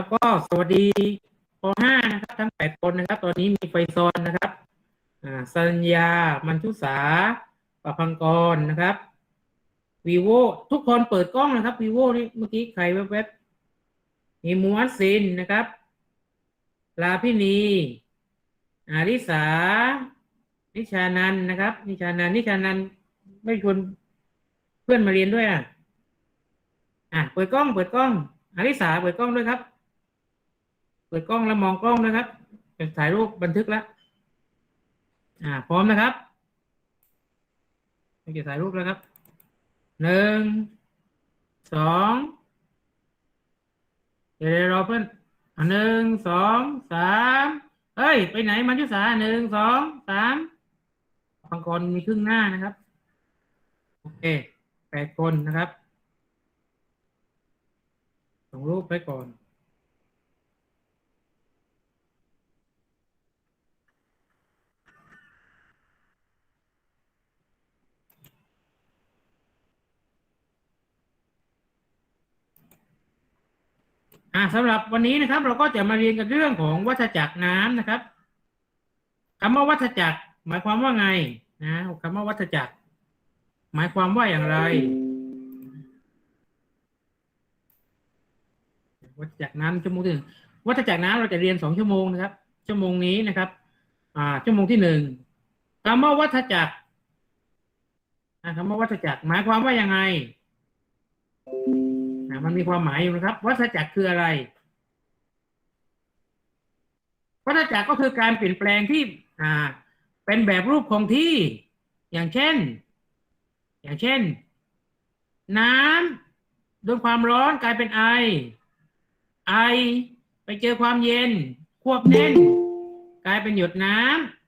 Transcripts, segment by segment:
แล้วก็สวัสดีป .5 นะครับ ทั้ง 8 คนนะครับ ตอนนี้มีไฟซอนนะครับอ่าสัญญา มันทุสาประพังกรนะครับวีโวทุกคนเปิดกล้องนะครับวีโวนี่เมื่อกี้ใครแวบๆมีมูอัสซินนะครับ ลาพินีอาริสา นิชานันนะครับ นิชานันนิชานันไม่ชวนเพื่อนมาเรียนด้วยอะอะเปิดกล้อง เปิดกล้องอาริสาเปิดกล้องด้วยครับ เปิดกล้องแล้วมองกล้องนะครับถ่ายรูปบันทึกแล้วอ่า พร้อมนะครับจะถ่ายรูปแล้วครับหนึ่งสองเดี๋ยวรอเพื่อนหนึ่งสองสามเฮ้ย ไปไหนมันยุสาหนึ่งสองสามฟังกรมีครึ่งหน้านะครับ โอเคแปดคนนะครับส่งรูปไปก่อน อ่าสำหรับวันนี้นะครับ เราก็จะมาเรียนกันเรื่องของวัฏจักรน้ำนะครับคำว่าวัฏจักร หมายความว่าไงนะคำว่าวัฏจักร หมายความว่าอย่างไร วัฏจักรน้ำชั่วโมงที่หนึ่งวัฏจักรน้ำเราจะเรียนสองชั่วโมงนะครับ ชั่วโมงนี้นะครับ อ่า ชั่วโมงที่หนึ่งคำว่าวัฏจักรอ่าคำว่าวัฏจักร หมายความว่ายังไง อะมันมีความหมายอยู่นะครับ วัฏจักรคืออะไร วัฏจักรก็คือการเปลี่ยนแปลงที่อ่าเป็นแบบรูปคงที่ อย่างเช่น อย่างเช่น น้ำโดนความร้อนกลายเป็นไอ ไอไปเจอความเย็น ควบแน่น กลายเป็นหยดน้ำ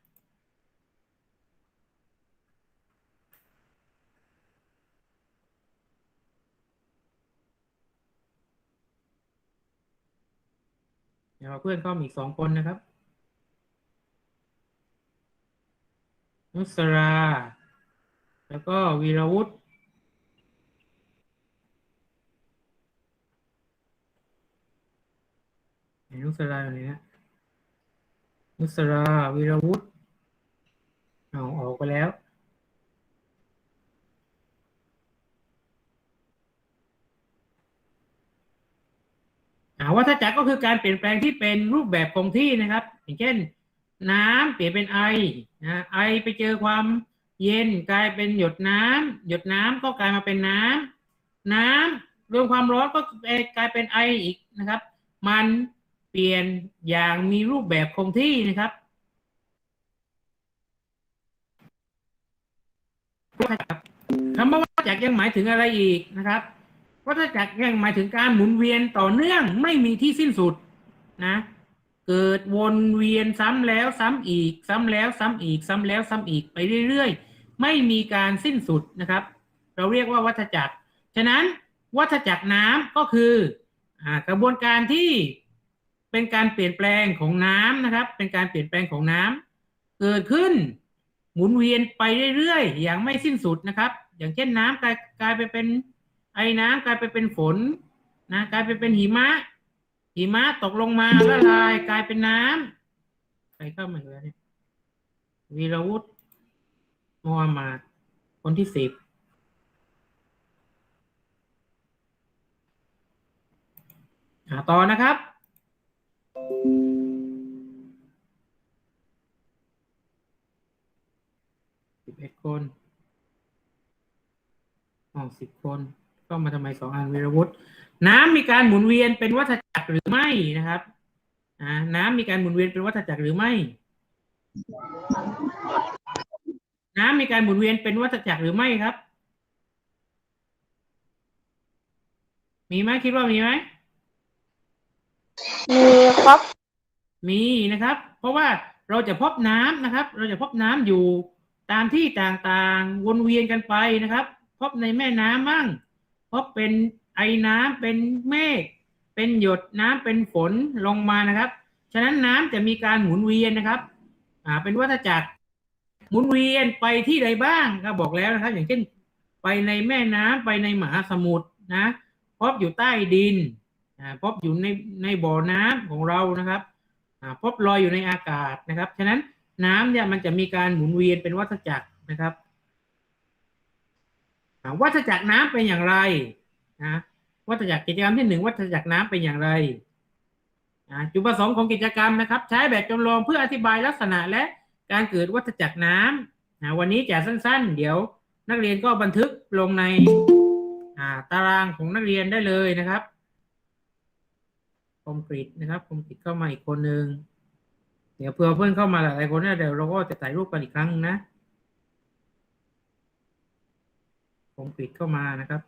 ดี๋ยวเพื่อนเข้ามีสองคนนะครับ นุสรา แล้วก็วีรวุฒินุสราอยู่ไหนนะนุสราวีรวุฒิเอาออกไปแล้ว วัฏจักรก็คือการเปลี่ยนแปลงที่เป็นรูปแบบคงที่นะครับ อย่างเช่น น้ำเปลี่ยนเป็นไอนะไอไปเจอความเย็นกลายเป็นหยดน้ำหยดน้ำก็กลายมาเป็นน้ำน้ำรวมความร้อนก็กลายเป็นไออีกนะครับ มันเปลี่ยนอย่างมีรูปแบบคงที่นะครับคำว่าวัฏจักรยังหมายถึงอะไรอีกนะครับ วัฏจักรยังหมายถึงการหมุนเวียนต่อเนื่องไม่มีที่สิ้นสุดนะ เกิดวนเวียนซ้ำแล้วซ้ำอีก ซ้ำแล้วซ้ำอีก ซ้ำแล้วซ้ำอีกไปเรื่อยๆ ไม่มีการสิ้นสุดนะครับ เราเรียกว่าวัฏจักร ฉะนั้นวัฏจักรน้ำก็คือกระบวนการที่เป็นการเปลี่ยนแปลงของน้ำนะครับ เป็นการเปลี่ยนแปลงของน้ำเกิดขึ้นหมุนเวียนไปเรื่อยๆ อย่างไม่สิ้นสุดนะครับ อย่างเช่นน้ำกลายกลายไปเป็น ไอ้น้ำกลายไปเป็นฝนนะกลายไปเป็นหิมะ หิมะตกลงมาละลายกลายเป็นน้ำใครเข้ามาเหลือเนี่ยวีรวุฒิมอมาดคนที่สิบอ่าต่อนะครับ สิบเอ็ดคนอ๋อสิบคน ก็มาทำไมสองอันวีรวุฒิน้ำมีการหมุนเวียนเป็นวัฏจักรหรือไม่นะครับอ่าน้ำมีการหมุนเวียนเป็นวัฏจักรหรือไม่ น้ำมีการหมุนเวียนเป็นวัฏจักรหรือไม่ครับ มีไหมคิดว่ามีไหมมีครับ มีนะครับ เพราะว่าเราจะพบน้ำนะครับ เราจะพบน้ำอยู่ตามที่ต่างๆ วนเวียนกันไปนะครับ พบในแม่น้ำบ้าง พบเป็นไอน้ำเป็นเมฆเป็นหยดน้ำเป็นฝนลงมานะครับ ฉะนั้นน้ำจะมีการหมุนเวียนนะครับ อ่า เป็นวัฏจักร หมุนเวียนไปที่ใดบ้างก็บอกแล้วนะครับ อย่างเช่น ไปในแม่น้ำไปในมหาสมุทรนะพบอยู่ใต้ดินอ่าพบอยู่ในในบ่อน้ำของเรานะครับอ่าพบลอยอยู่ในอากาศนะครับ ฉะนั้นน้ำเนี่ยมันจะมีการหมุนเวียนเป็นวัฏจักรนะครับ วัฏจักรน้ำเป็นอย่างไรนะวัฏจักรกิจกรรมที่หนึ่งวัฏจักรน้ำเป็นอย่างไรจุดประสงค์ของกิจกรรมนะครับ ใช้แบบจำลองเพื่ออธิบายลักษณะและการเกิดวัฏจักรน้ำนะวันนี้จะสั้น ๆ เดี๋ยวนักเรียนก็บันทึกลงในตารางของนักเรียนได้เลยนะครับคอมกรีตนะครับคอมกรีตเข้ามาอีกคนหนึ่งเดี๋ยวเพื่อเพื่อนเข้ามาหลายๆคนเนี่ยเดี๋ยวเราก็จะถ่ายรูปกันอีกครั้งนะ คอมกรีตเข้ามานะครับ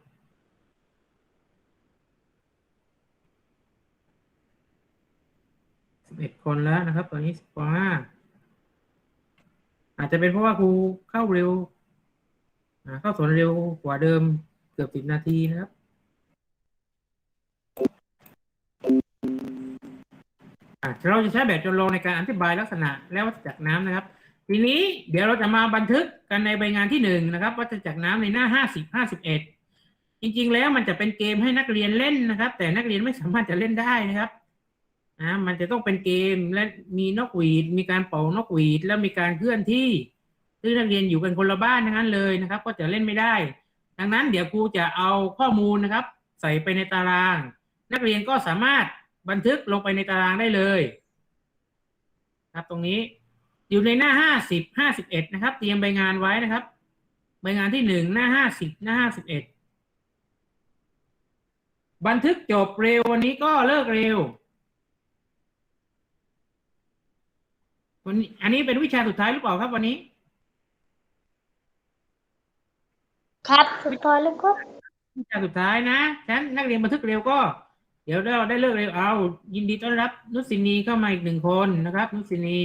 สิบเอ็ดคนแล้วนะครับ ตอนนี้สิบห้าอาจจะเป็นเพราะว่าครูเข้าเร็วเข้าสวนเร็วกว่าเดิมเกือบสิบนาทีนะครับเราจะใช้แบบจำลองในการอธิบายลักษณะและวัฏจักรน้ำนะครับ ทีนี้เดี๋ยวเราจะมาบันทึกกันในใบงานที่หนึ่งนะครับ วัฏจักรน้ำในหน้าห้าสิบห้าสิบเอ็ดจริง ๆ แล้วมันจะเป็นเกมให้นักเรียนเล่นนะครับ แต่นักเรียนไม่สามารถจะเล่นได้นะครับอ่ามันจะต้องเป็นเกมและมีนกหวีด มีการเป่านกหวีด แล้วมีการเคลื่อนที่ซึ่งนักเรียนอยู่กันคนละบ้านทั้งนั้นเลยนะครับ ก็จะเล่นไม่ได้ ดังนั้นเดี๋ยวครูจะเอาข้อมูลนะครับ ใส่ไปในตาราง นักเรียนก็สามารถบันทึกลงไปในตารางได้เลย ครับตรงนี้ อยู่ในหน้าห้าสิบห้าสิบเอ็ดนะครับ เตรียมใบงานไว้นะครับ ใบงานที่หนึ่งหน้าห้าสิบหน้าห้าสิบเอ็ดบันทึกจบเร็ววันนี้ก็เลิกเร็ววันนี้อันนี้เป็นวิชาสุดท้ายหรือเปล่าครับวันนี้ ครับสุดท้ายแล้วก็วิชาสุดท้ายนะฉะนั้นนักเรียนบันทึกเร็วก็ เดี๋ยวเราได้เลิกเร็วเอา ยินดีต้อนรับ นุสินีเข้ามาอีกหนึ่งคนนะครับ นุสินี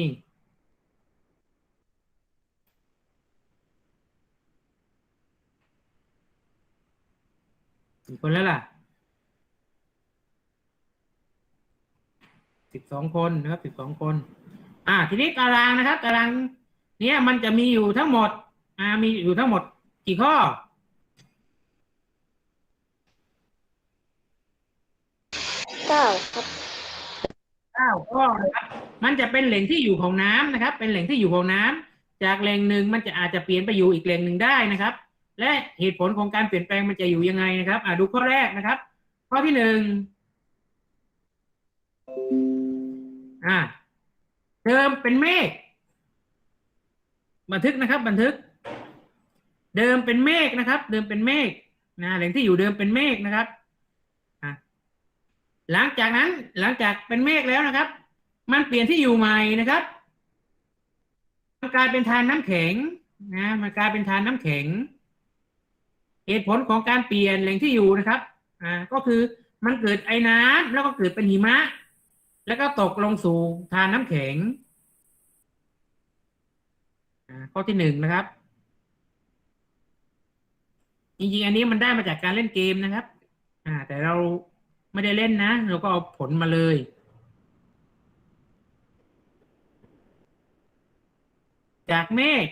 กี่คนแล้วล่ะสิบสองคนนะครับสิบสองคน อ่า ทีนี้ตารางนะครับ ตาราง เนี้ยมันจะมีอยู่ทั้งหมด อ่า มีอยู่ทั้งหมด กี่ข้อ เก้าครับเก้าข้อนะครับ มันจะเป็นแหล่งที่อยู่ของน้ำนะครับ เป็นแหล่งที่อยู่ของน้ำจากแหล่งหนึ่งมันจะอาจจะเปลี่ยนไปอยู่อีกแหล่งหนึ่งได้นะครับ และเหตุผลของการเปลี่ยนแปลงมันจะอยู่ยังไงนะครับอ่าดูข้อแรกนะครับ ข้อที่หนึ่งอ่าเดิมเป็นเมฆบันทึกนะครับ บันทึก เดิมเป็นเมฆนะครับ เดิมเป็นเมฆนะแหล่งที่อยู่เดิมเป็นเมฆนะครับหลังจากนั้นหลังจากเป็นเมฆแล้วนะครับ มันเปลี่ยนที่อยู่ใหม่นะครับ มันกลายเป็นทานน้ำแข็งนะมันกลายเป็นทานน้ำแข็ง เหตุผลของการเปลี่ยนแหล่งที่อยู่นะครับ อ่า ก็คือมันเกิดไอ้น้ำแล้วก็เกิดเป็นหิมะ แล้วก็ตกลงสู่ทานน้ำแข็ง อ่า ข้อที่หนึ่งนะครับ จริงๆ อันนี้มันได้มาจากการเล่นเกมนะครับ อ่า แต่เราไม่ได้เล่นนะ เราก็เอาผลมาเลย จากเมฆ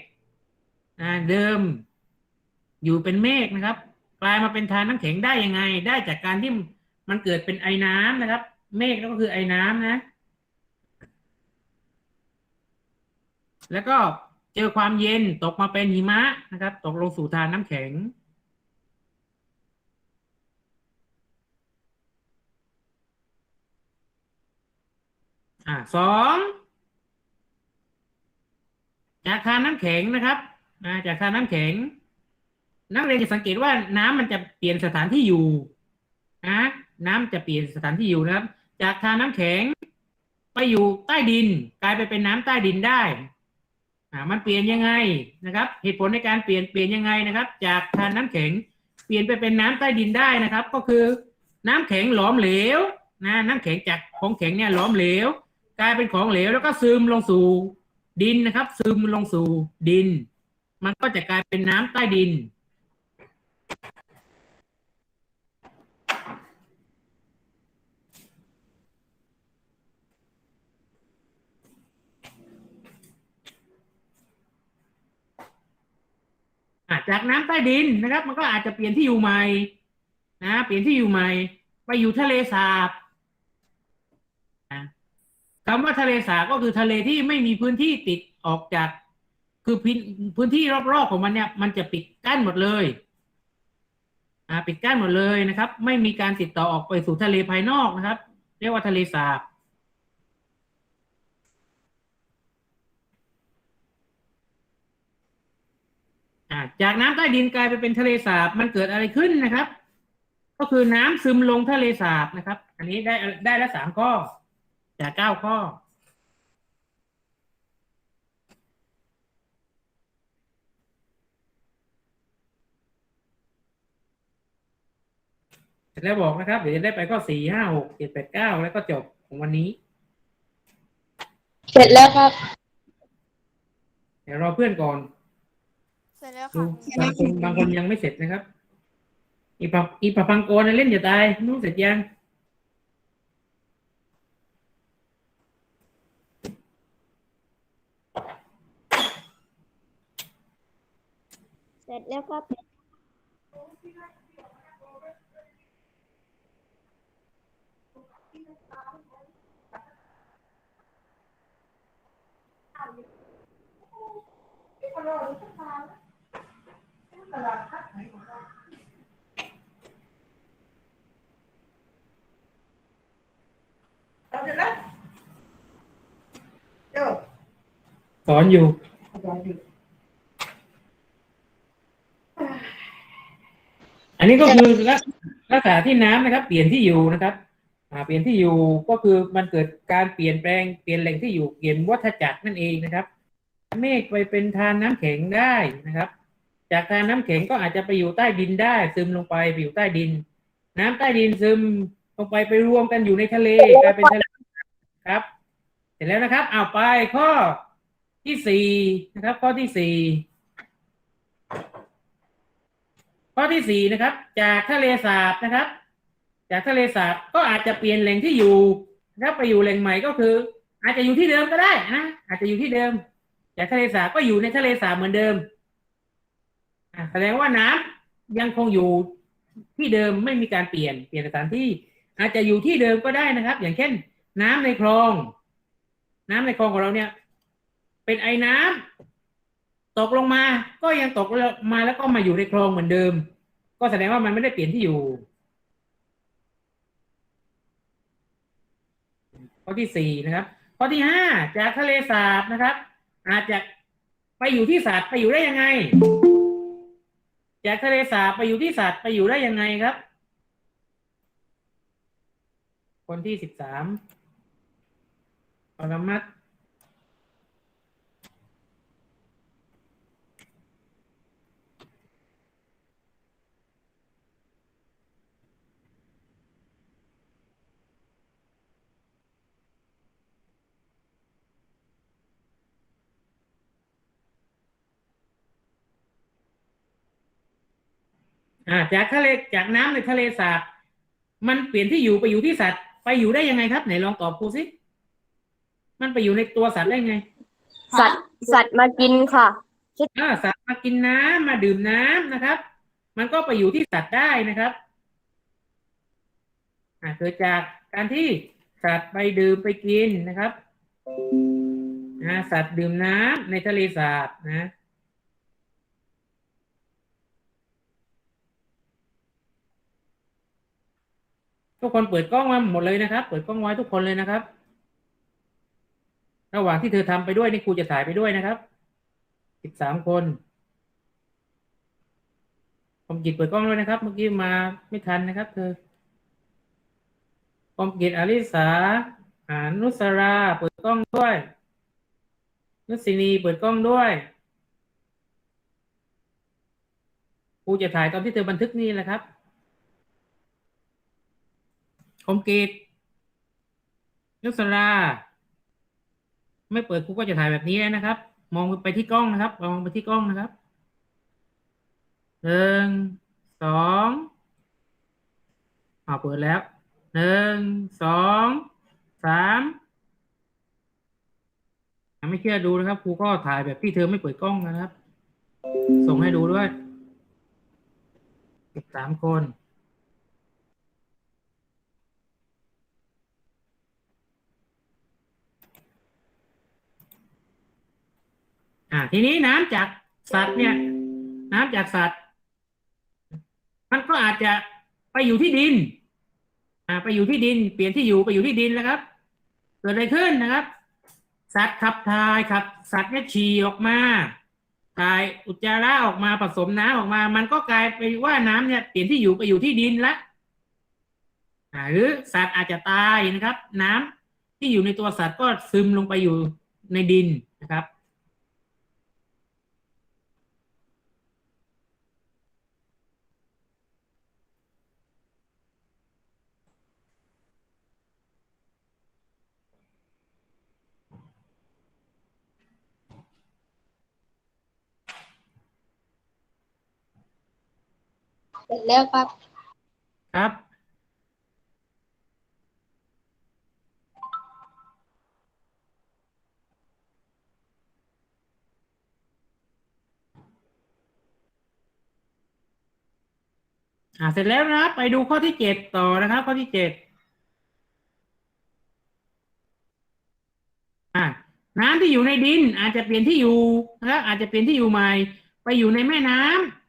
อ่า เดิม อยู่เป็นเมฆนะครับ กลายมาเป็นทานน้ำแข็งได้ยังไง ได้จากการที่มันเกิดเป็นไอ้น้ำนะครับ เมฆก็คือไอ้น้ำนะ แล้วก็เจอความเย็นตกมาเป็นหิมะนะครับ ตกลงสู่ทานน้ำแข็งอ่าสองจากทานน้ำแข็งนะครับจากทานน้ำแข็ง นักเรียนจะสังเกตว่าน้ำมันจะเปลี่ยนสถานที่อยู่นะน้ำจะเปลี่ยนสถานที่อยู่นะครับ จากทานน้ำแข็งไปอยู่ใต้ดิน กลายไปเป็นน้ำใต้ดินได้อ่ามันเปลี่ยนยังไงนะครับ เหตุผลในการเปลี่ยนเปลี่ยนยังไงนะครับ จากทานน้ำแข็งเปลี่ยนไปเป็นน้ำใต้ดินได้นะครับ ก็คือน้ำแข็งหลอมเหลวนะน้ำแข็งจากของแข็งเนี่ยหลอมเหลว กลายเป็นของเหลวแล้วก็ซึมลงสู่ดินนะครับ ซึมลงสู่ดิน มันก็จะกลายเป็นน้ำใต้ดิน จากน้ำใต้ดินนะครับ มันก็อาจจะเปลี่ยนที่อยู่ใหม่นะเปลี่ยนที่อยู่ใหม่ ไปอยู่ทะเลสาบคำว่าทะเลสาบก็คือทะเลที่ไม่มีพื้นที่ติดออกจาก คือพื้นพื้นที่รอบๆของมันเนี่ย มันจะปิดกั้นหมดเลย ปิดกั้นหมดเลยนะครับ ไม่มีการติดต่อออกไปสู่ทะเลภายนอกนะครับ เรียกว่าทะเลสาบจากน้ำใต้ดินกลายไปเป็นทะเลสาบมันเกิดอะไรขึ้นนะครับ ก็คือน้ำซึมลงทะเลสาบนะครับ อันนี้ได้ได้ละสามข้อจากเก้าข้อ เสร็จ แล้วบอกนะครับ เดี๋ยวจะได้ไปข้อสี่ห้าหกเจ็ดแปดเก้าแล้วก็จบของวันนี้ เสร็จแล้วครับ เดี๋ยวรอเพื่อนก่อนเสร็จแล้วดูค่ะบางคนบางคนยังไม่เสร็จนะครับ อีปะอีปะพังโกนนะเล่นอย่าตายนู้นเสร็จยัง เสร็จแล้วครับ สอนอยู่อันนี้ก็คือลักษณะที่น้ำนะครับ เปลี่ยนที่อยู่นะครับอ่าเปลี่ยนที่อยู่ก็คือมันเกิดการเปลี่ยนแปลงเปลี่ยนแหล่งที่อยู่เปลี่ยนวัฏจักรนั่นเองนะครับ เมฆไปเป็นทานน้ำแข็งได้นะครับ จากทานน้ำแข็งก็อาจจะไปอยู่ใต้ดินได้ ซึมลงไปไปอยู่ใต้ดิน น้ำใต้ดินซึมลงไปไปรวมกันอยู่ในทะเลกลายเป็นทะเลครับ เสร็จแล้วนะครับเอาไปข้อที่สี่นะครับ ข้อที่สี่ข้อที่สี่นะครับ จากทะเลสาบนะครับ จากทะเลสาบก็อาจจะเปลี่ยนแหล่งที่อยู่นะครับไปอยู่แหล่งใหม่ก็คือ อาจจะอยู่ที่เดิมก็ได้นะอาจจะอยู่ที่เดิม จากทะเลสาบก็อยู่ในทะเลสาบเหมือนเดิมแสดงว่าน้ำยังคงอยู่ที่เดิมไม่มีการเปลี่ยนเปลี่ยนสถานที่ อาจจะอยู่ที่เดิมก็ได้นะครับ อย่างเช่น น้ำในคลอง น้ำในคลองของเราเนี่ย เป็นไอ้น้ำตกลงมา ก็ยังตกมาแล้วก็มาอยู่ในคลองเหมือนเดิม ก็แสดงว่ามันไม่ได้เปลี่ยนที่อยู่ข้อที่สี่นะครับ ข้อที่ห้าจากทะเลสาบนะครับ อาจจะไปอยู่ที่สัตว์ไปอยู่ได้ยังไง จากทะเลสาบไปอยู่ที่สัตว์ไปอยู่ได้ยังไงครับ คนที่สิบสามปรมัตถ อ่าจากทะเลจากน้ำในทะเลสาบมันเปลี่ยนที่อยู่ไปอยู่ที่สัตว์ ไปอยู่ได้ยังไงครับไหนลองตอบครูสิมันไปอยู่ในตัวสัตว์ได้ไง สัตว์สัตว์มากินค่ะอ่าสัตว์มากินน้ำมาดื่มน้ำนะครับ มันก็ไปอยู่ที่สัตว์ได้นะครับอ่าเกิดจากการที่สัตว์ไปดื่มไปกินนะครับอ่าสัตว์ดื่มน้ำในทะเลสาบนะ ทุกคนเปิดกล้องมาหมดเลยนะครับ เปิดกล้องไว้ทุกคนเลยนะครับ ระหว่างที่เธอทำไปด้วยนี่ครูจะถ่ายไปด้วยนะครับสิบสามคนผมกิจเปิดกล้องด้วยนะครับ เมื่อกี้มาไม่ทันนะครับเธอผมกิจอลิสาอานุสรา เปิดกล้องด้วย นุสินีเปิดกล้องด้วยครูจะถ่ายตอนที่เธอบันทึกนี่แหละครับ มกิจนุสราไม่เปิดครูก็จะถ่ายแบบนี้แล้วนะครับ มองไปที่กล้องนะครับ มองไปที่กล้องนะครับหนึ่งสองอ่าเปิดแล้วหนึ่งสองสามไม่เชื่อดูนะครับครูก็ถ่ายแบบที่เธอไม่เปิดกล้องนะครับ ส่งให้ดูด้วยสิบสามคน อ่า ทีนี้น้ำจากสัตว์เนี่ย น้ำจากสัตว์ มันก็อาจจะไปอยู่ที่ดิน อ่า ไปอยู่ที่ดิน เปลี่ยนที่อยู่ไปอยู่ที่ดินแล้วครับ เกิดอะไรขึ้นนะครับ สัตว์ขับถ่ายขับ สัตว์เนี่ยฉี่ออกมาถ่ายอุจจาระออกมาผสมน้ำออกมา มันก็กลายเป็นว่าน้ำเนี่ยเปลี่ยนที่อยู่ไปอยู่ที่ดินละอ่าหรือสัตว์อาจจะตายนะครับ น้ำที่อยู่ในตัวสัตว์ก็ซึมลงไปอยู่ในดินนะครับ เสร็จแล้วครับ ครับ อ่าเสร็จแล้วนะครับ ไปดูข้อที่เจ็ดต่อนะครับ ข้อที่เจ็ดอ่าน้ำที่อยู่ในดินอาจจะเปลี่ยนที่อยู่นะครับอาจจะเปลี่ยนที่อยู่ใหม่ ไปอยู่ในแม่น้ำ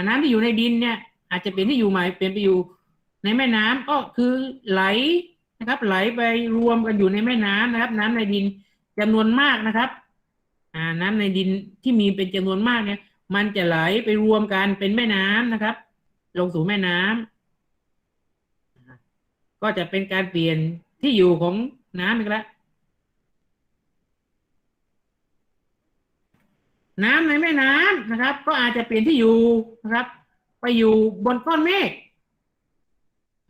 อ่น้ำที่อยู่ในดินเนี่ย อาจจะเปลี่ยนที่อยู่ใหม่เปลี่ยนไปอยู่ในแม่น้ำก็คือไหลนะครับ ไหลไปรวมกันอยู่ในแม่น้ำนะครับ น้ำในดินจำนวนมากนะครับ อ่าน้ำในดินที่มีเป็นจำนวนมากเนี่ย มันจะไหลไปรวมกันเป็นแม่น้ำนะครับ ลงสู่แม่น้ำก็จะเป็นการเปลี่ยนที่อยู่ของน้ำอีกแล้ว น้ำในแม่น้ำนะครับ ก็อาจจะเปลี่ยนที่อยู่นะครับ ไปอยู่บนก้อนเมฆ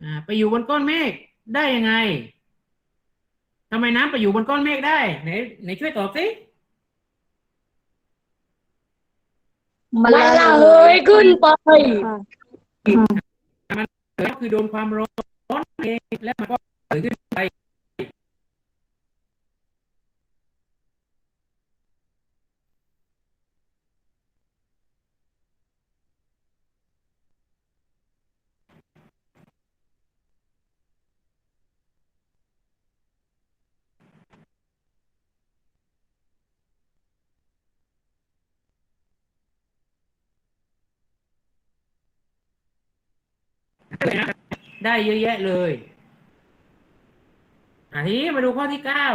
อ่าไปอยู่บนก้อนเมฆได้ยังไงทำไมน้ำไปอยู่บนก้อนเมฆได้ไหนไหนช่วยตอบสิมันระเหยขึ้นไปก็คือโดนความร้อนเองแล้วมันก็เกิดขึ้นไป ได้เยอะแยะเลยอันนี้มาดูข้อที่เก้า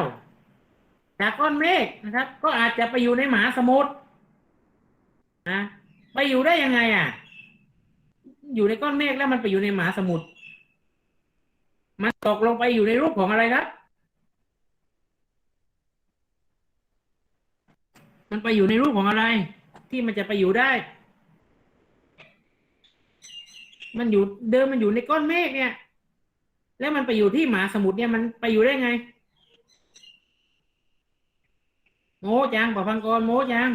จากก้อนเมฆนะครับ ก็อาจจะไปอยู่ในหมหาสมุทรนะไปอยู่ได้ยังไงอะ อยู่ในก้อนเมฆแล้วมันไปอยู่ในหมหาสมุทรมันตกลงไปอยู่ในรูปของอะไรครับ มันไปอยู่ในรูปของอะไร ที่มันจะไปอยู่ได้ มันอยู่เดิมมันอยู่ในก้อนเมฆเนี่ย แล้วมันไปอยู่ที่มหาสมุทรเนี่ยมันไปอยู่ได้ไง โมจังบอกฟังก่อนโมจัง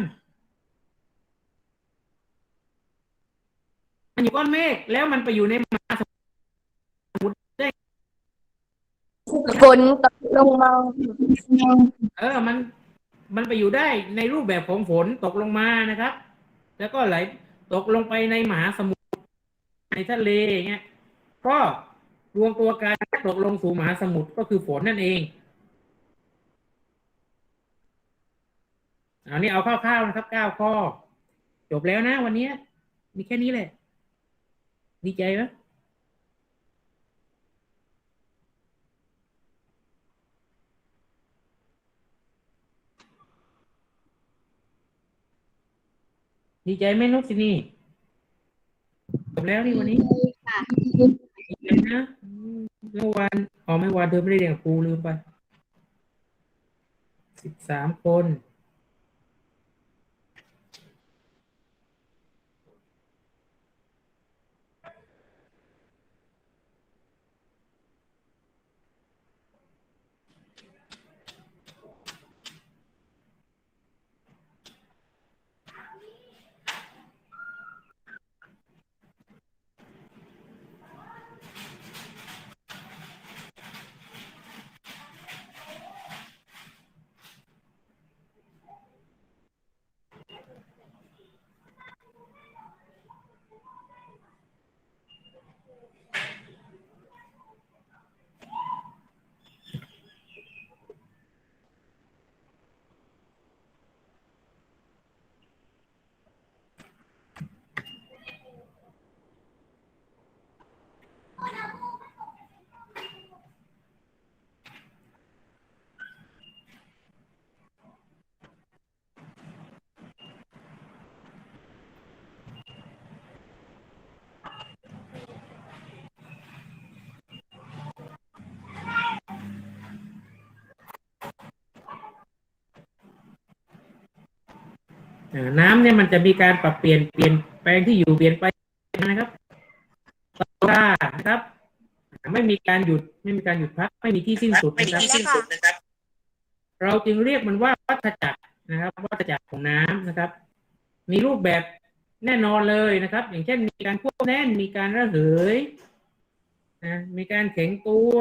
มันอยู่ก้อนเมฆแล้วมันไปอยู่ในมหาสมุทรได้ฝนตกลงมาเออมัน มันไปอยู่ได้ในรูปแบบของฝนตกลงมานะครับ แล้วก็ไหลตกลงไปในมหาสมุทร ในทะเลอย่างเงี้ยก็รวมตัวกันตกลงสู่มหาสมุทรก็คือฝนนั่นเองเอานี่เอาคร่าวๆนะครับเก้าข้อ จบแล้วนะวันนี้มีแค่นี้แหละดีใจไหมดีใจไหมนุกสินี่ จบแล้วนี่วันนี้ค่ะเดี๋ยวนะเมื่อวานอ๋อเมื่อวานเธอไม่ได้เรียนกับครูลืมไปสิบสามคน น้ำเนี่ยมันจะมีการปรับเปลี่ยนเปลี่ยนแปลงที่อยู่เปลี่ยนไปนะครับตลอดเวลานะครับ ไม่มีการหยุดไม่มีการหยุดพักไม่มีที่สิ้นสุดนะครับ เราจึงเรียกมันว่าวัฏจักรนะครับ วัฏจักรของน้ำนะครับ มีรูปแบบแน่นอนเลยนะครับ อย่างเช่น มีการควบแน่นมีการระเหยนะมีการแข็งตัว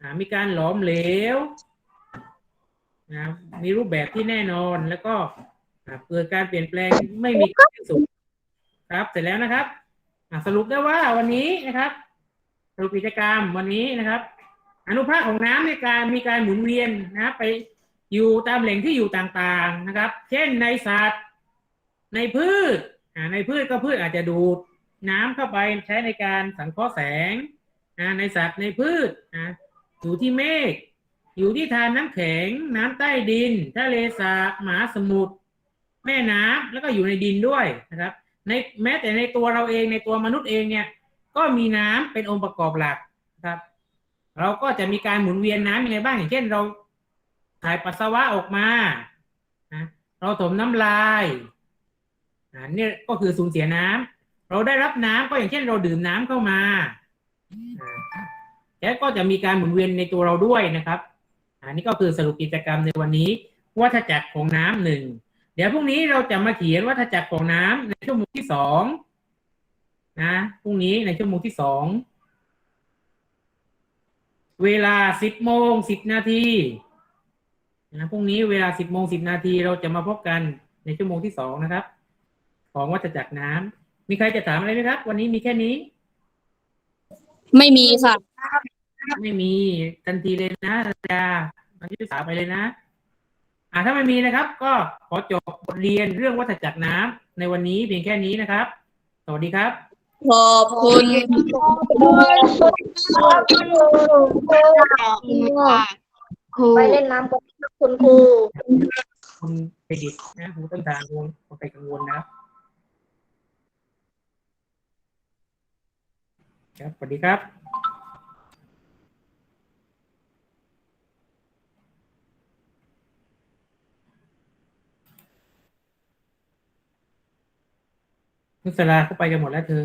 อ่ามีการหลอมเหลวนะมีรูปแบบที่แน่นอนแล้วก็ อ่าเกิดการเปลี่ยนแปลงไม่มีที่สุดครับ เสร็จแล้วนะครับสรุปได้ว่าวันนี้นะครับสรุปกิจกรรมวันนี้นะครับ อนุภาคของน้ำในการมีการหมุนเวียนนะไปอยู่ตามแหล่งที่อยู่ต่างๆนะครับ เช่นในสัตว์ ในพืชในพืชก็พืชอาจจะดูดน้ำเข้าไปใช้ในการสังเคราะห์แสงในสัตว์ในพืชอ่าอยู่ที่เมฆอยู่ที่ทานน้ำแข็งน้ำใต้ดินทะเลสาบมหาสมุทร แม่น้ำแล้วก็อยู่ในดินด้วยนะครับ ในแม้แต่ในตัวเราเองในตัวมนุษย์เองเนี่ย ก็มีน้ำเป็นองค์ประกอบหลักนะครับ เราก็จะมีการหมุนเวียนน้ำยังไงบ้างอย่างเช่นเราถ่ายปัสสาวะออกมานะเราถมน้ำลายอ่านี่ก็คือสูญเสียน้ำเราได้รับน้ำก็อย่างเช่นเราดื่มน้ำเข้ามาอ่าแล้วก็จะมีการหมุนเวียนในตัวเราด้วยนะครับ อันนี้ก็คือสรุปกิจกรรมในวันนี้วัฏจักรของน้ำหนึ่ง เดี๋ยวพรุ่งนี้เราจะมาเขียนวัฏจักรของน้ำในชั่วโมงที่สองนะพรุ่งนี้ในชั่วโมงที่สองเวลาสิบโมงสิบนาทีนะพรุ่งนี้เวลาสิบโมงสิบนาทีเราจะมาพบกันในชั่วโมงที่สองนะครับ ของวัฏจักรน้ำมีใครจะถามอะไรไหมครับ วันนี้มีแค่นี้ ไม่มีค่ะ ไม่มีทันทีเลยนะอาจารย์มาที่สาไปเลยนะ อ่าถ้าไม่มีนะครับ ก็ขอจบบทเรียนเรื่องวัฏจักรน้ำในวันนี้เพียงแค่นี้นะครับ สวัสดีครับ ขอบคุณไปเล่นน้ำกับคุณครูคุณไปดิตนะคุณต้นทางคุณคุณไปกังวลนะครับ ครับสวัสดีครับ นุสลาเข้าไปกันหมดแล้วเธอ